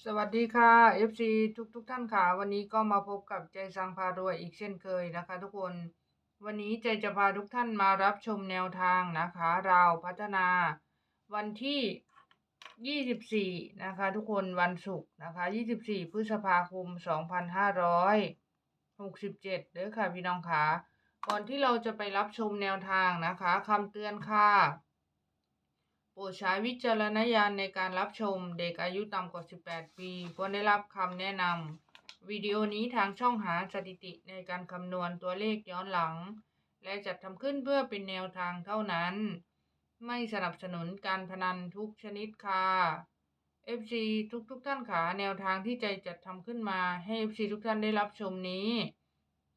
สวัสดีค่ะ FC ทุกทุกท่านค่ะ วันนี้ก็มาพบกับใจสังพารวยอีกเช่นเคยนะคะ ทุกคน วันนี้ใจจะพาทุกท่านมารับชมแนวทางนะคะ เราพัฒนาวันที่ 24 นะคะ ทุกคนวันศุกร์นะคะ 24 พฤษภาคม 2567เด้อค่ะพี่น้องค่ะ ก่อนที่เราจะไปรับชมแนวทางนะคะคำเตือนค่ะ โปรดใช้วิจารณญาณในการรับชมเด็กอายุต่ำกว่า 18 ปีควรได้รับคำแนะนำวิดีโอนี้ทางช่องหาสถิติในการคำนวณตัวเลขย้อนหลัง และจัดทำขึ้นเพื่อเป็นแนวทางเท่านั้น ไม่สนับสนุนการพนันทุกชนิดค่ะ FC ทุกทุกท่านขาแนวทางที่ใจจัดทำขึ้นมาให้ FC ทุกท่านได้รับชมนี้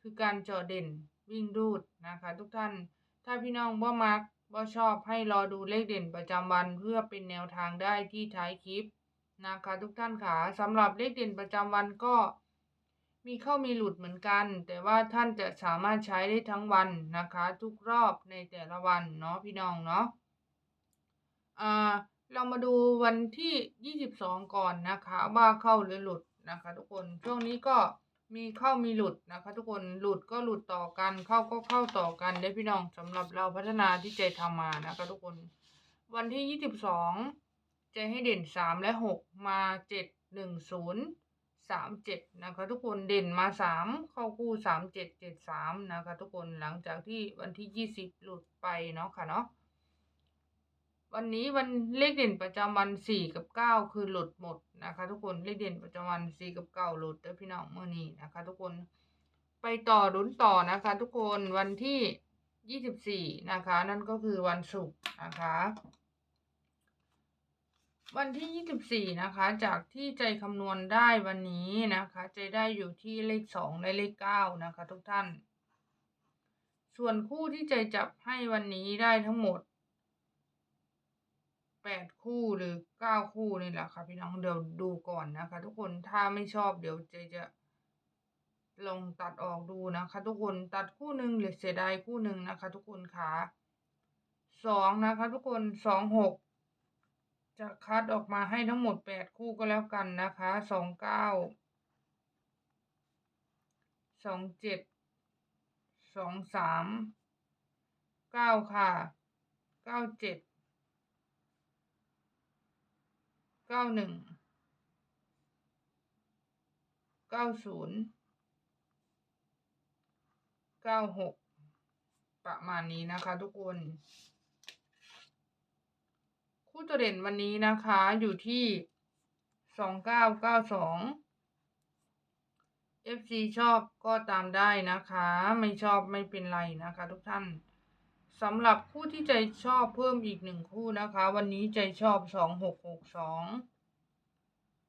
คือการเจาะเด่นวิ่งรูดนะคะ ทุกท่าน ถ้าพี่น้องว่ามัก ว่าชอบให้รอดูเลขเด่นประจำวันเพื่อเป็นแนวทางได้ที่ท้ายคลิปนะคะทุกท่านค่ะสำหรับเลขเด่นประจำวันก็ มีเข้ามีหลุดเหมือนกัน แต่ว่าท่านจะสามารถใช้ได้ทั้งวันนะคะ ทุกรอบในแต่ละวันเนาะพี่น้องเนาะอ่าเรามาดูวันที่ 22 ก่อนนะคะ ว่าเข้าหรือหลุดนะคะ ทุกคนช่วงนี้ก็ มีเข้ามีหลุดนะคะ ทุกคนหลุดก็หลุดต่อกัน เข้าก็เข้าต่อกันได้พี่น้องสำหรับเราพัฒนาที่ใจทำมานะคะ ทุกคน วันที่22จะให้เด่น3และ6มา7 1 0 3 7นะคะ ทุกคนเด่นมา3เข้าคู่3 7 7 3นะคะ ทุกคนหลังจากที่วันที่20หลุดไปเนาะค่ะเนาะ วันนี้วันเลขเด่นประจำวันสี่กับเก้าคือหลุดหมดนะคะ ทุกคนเลขเด่นประจำวันสี่กับเก้าหลุดเด้อพี่น้องเมื่อนี้นะคะ ทุกคนไปต่อลุ้นต่อนะคะ ทุกคนวันที่ยี่สิบสี่นะคะ นั่นก็คือวันศุกร์นะคะ วันที่ยี่สิบสี่นะคะ จากที่ใจคำนวณได้วันนี้นะคะใจได้อยู่ที่เลขสองและเลขเก้านะคะ ทุกท่าน ส่วนคู่ที่ใจจับให้วันนี้ได้ทั้งหมด แปดคู่หรือเก้าคู่นี่แหละค่ะพี่น้องเดี๋ยวดูก่อนนะคะ ทุกคนถ้าไม่ชอบเดี๋ยวเจจะลองตัดออกดูนะคะ ทุกคนตัดคู่หนึ่งหรือเสียดายคู่หนึ่งนะคะ ทุกคนค่ะสองนะคะ ทุกคนสองหกจะคัดออกมาให้ทั้งหมดแปดคู่ก็แล้วกันนะคะสองเก้าสองเจ็ดสองสามเก้าค่ะเก้าเจ็ด เก้าหนึ่งเก้าศูนย์เก้าหกประมาณนี้นะคะทุกคน คู่ตัวเด่นวันนี้นะคะอยู่ที่สองเก้าเก้าสอง FC ชอบก็ตามได้นะคะ ไม่ชอบไม่เป็นไรนะคะทุกท่าน สำหรับคู่ที่ใจชอบเพิ่มอีกหนึ่งคู่นะคะ วันนี้ใจชอบสองหกหกสอง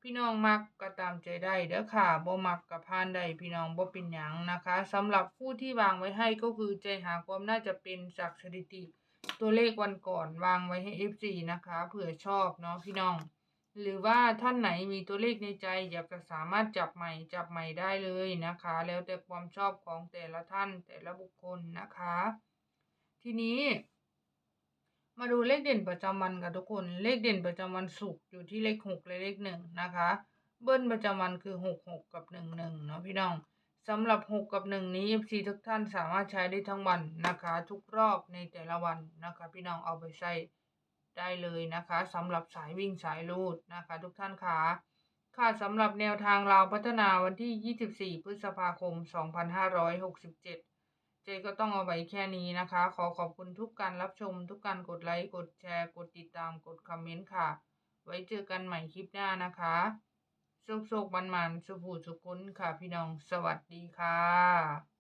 พี่น้องมักก็ตามใจได้เด้อค่ะบ่มักกับพานได้พี่น้องบ่เป็นหยังนะคะสำหรับคู่ที่วางไว้ให้ก็คือใจหาความน่าจะเป็นจากสถิติ ตัวเลขวันก่อนวางไว้ให้ FC นะคะเผื่อชอบเนาะพี่น้อง หรือว่าท่านไหนมีตัวเลขในใจอยากจะสามารถจับใหม่จับใหม่ได้เลยนะคะ แล้วแต่ความชอบของแต่ละท่านแต่ละบุคคลนะคะ ทีนี้ มาดูเลขเด่นประจำวันกันทุกคน เลขเด่นประจำวันศุกร์อยู่ที่เลขหกและเลขหนึ่งนะคะ เบิ้ลประจำวันคือหกหกกับหนึ่งหนึ่งเนาะพี่น้องสำหรับหกกับหนึ่งนี้ FC ทุกท่านสามารถใช้ได้ทั้งวันนะคะ ทุกรอบในแต่ละวันนะคะ พี่น้องเอาไปใช้ได้เลยนะคะสำหรับสายวิ่งสายลูดนะคะ ทุกท่านคะค่ะสำหรับแนวทางเราพัฒนาวันที่ 24 พฤษภาคม 2567 เจก็ต้องเอาไว้แค่นี้นะคะ ขอขอบคุณทุกการรับชม ทุกการกดไลค์ กดแชร์ กดติดตาม กดคอมเมนต์ค่ะ ไว้เจอกันใหม่คลิปหน้านะคะโชคโชคมันมันสุภูสุขุนค่ะพี่น้อง สวัสดีค่ะ